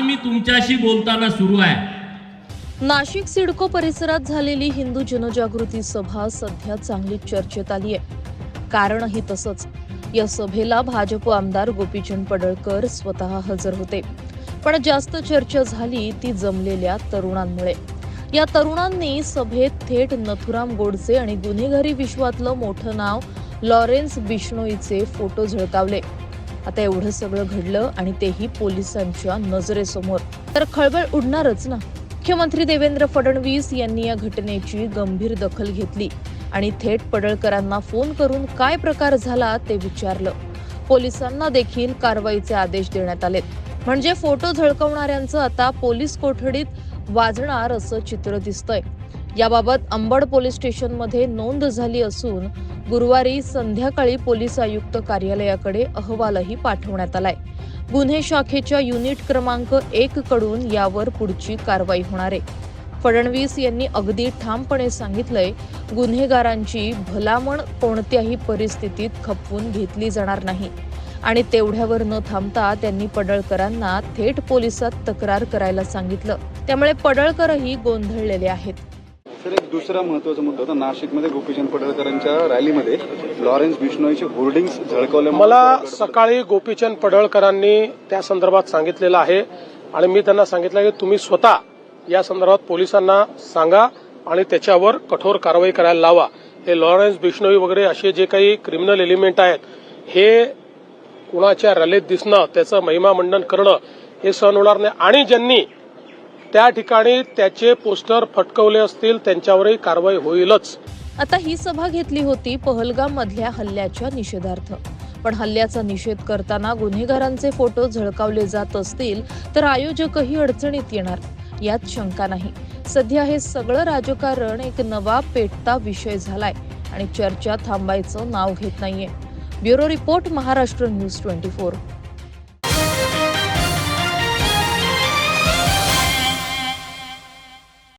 आज मी तुमच्याशी बोलताना सुरू आहे. नाशिक सिडको परिसरात झालेली हिंदू जनजागृती सभा सध्या चांगली चर्चेत आली आहे कारणही तसंच. या सभेला भाजप आमदार गोपीचंद पडळकर स्वतः हजर होते. पण जास्त चर्चा झाली ती जमलेल्या तरुणांमुळे. या तरुणांनी सभेत थेट नथुराम गोडसे आणि गुन्हेगारी विश्वातलं मोठं नाव लॉरेन्स बिश्नोईचे फोटो झळकावले. आता एवढं सगळं घडलं आणि तेही पोलिसांच्या नजरेसमोर. तर खळबळ उडणारच ना? मुख्यमंत्री देवेंद्र फडणवीस यांनी या घटनेची गंभीर दखल घेतली आणि थेट पडळकरांना फोन करून काय प्रकार झाला ते विचारलं. पोलिसांना देखील कारवाईचे आदेश देण्यात आलेत. म्हणजे फोटो झळकवणाऱ्यांचं आता पोलीस कोठडीत वाजणार असं चित्र दिसतंय. याबाबत अंबड पोलीस स्टेशनमध्ये नोंद झाली असून गुरुवारी संध्याकाळी पोलीस आयुक्त कार्यालयाकडे अहवालही पाठवण्यात आलाय. गुन्हे शाखेच्या युनिट क्रमांक एक कडून यावर पुढची कारवाई होणार आहे. फडणवीस यांनी अगदी ठामपणे सांगितलंय गुन्हेगारांची भलामण कोणत्याही परिस्थितीत खपवून घेतली जाणार नाही. आणि तेवढ्यावर न थांबता त्यांनी पडळकरांना थेट पोलिसात तक्रार करायला सांगितलं. त्यामुळे पडळकरही गोंधळलेले आहेत. सर एक दुसरा महत्त्वाचा मुद्दा होता. नाशिकमध्ये गोपीचंद पडळकरांच्या रॅलीमध्ये लॉरेन्स बिश्नोईचे होर्डिंग्स झळकवले मला सकाळी गोपीचंद पडळकरांनी त्या संदर्भात सांगितलेलं आहे आणि मी त्यांना सांगितलं की तुम्ही स्वतः या संदर्भात पोलिसांना सांगा आणि त्याच्यावर कठोर कारवाई करायला लावा. हे लॉरेन्स बिश्नोई वगैरे असे जे काही क्रिमिनल एलिमेंट आहेत हे कुणाच्या रॅलीत दिसणं त्याचं महिमा मंडन करणं हे सहन होणार नाही. आणि ज्यांनी त्या ठिकाणी त्याचे पोस्टर फटकवले असतील त्यांच्यावरही कारवाई होईलच. आता ही सभा घेतली होती पहलगाम मधल्या हल्ल्याच्या निषेधार्थ. पण हल्ल्याचा निषेध करताना गुन्हेगारांचे फोटो झळकावले जात असतील तर आयोजकही अडचणीत येणार यात शंका नाही. सध्या हे सगळं राजकारण एक नवा पेटता विषय झालाय आणि चर्चा थांबायचं नाव घेत नाहीये. Bureau report Maharashtra news twenty four.